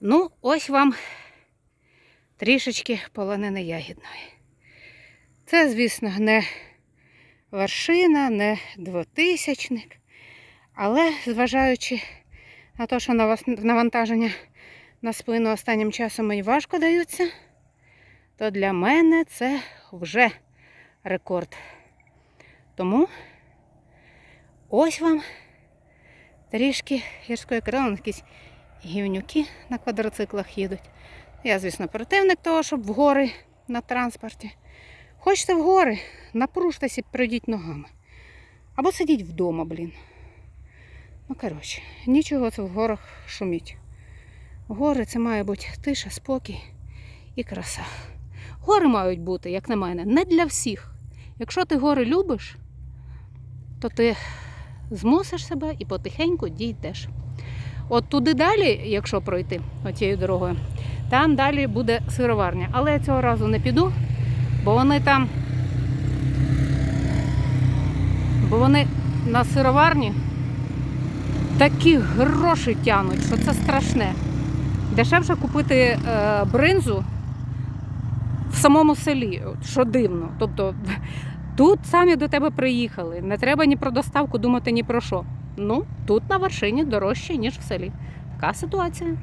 Ну, ось вам трішечки полонини ягідної. Це, звісно, не вершина, не двотисячник. Але зважаючи на те, що навантаження на спину останнім часом мені важко даються, то для мене це вже рекорд. Тому ось вам трішки гірської якісь гівнюки на квадроциклах їдуть. Я, звісно, противник того, щоб в гори на транспорті. Хочете в гори, напружтеся і пройдіть ногами. Або сидіть вдома, блін. Ну, коротше, нічого це в горах шуміть. Гори це має бути тиша, спокій і краса. Гори мають бути, як на мене, не для всіх. Якщо ти гори любиш, то ти змусиш себе і потихеньку дійдеш. От туди далі, якщо пройти оцією дорогою, там далі буде сироварня. Але я цього разу не піду, бо вони там. Бо вони на сироварні такі гроші тянуть, що це страшне. Дешевше купити е, бринзу в самому селі, що дивно. Тобто тут самі до тебе приїхали. Не треба ні про доставку думати, ні про що. Ну, тут на вершині дорожче, ніж в селі. Така ситуація.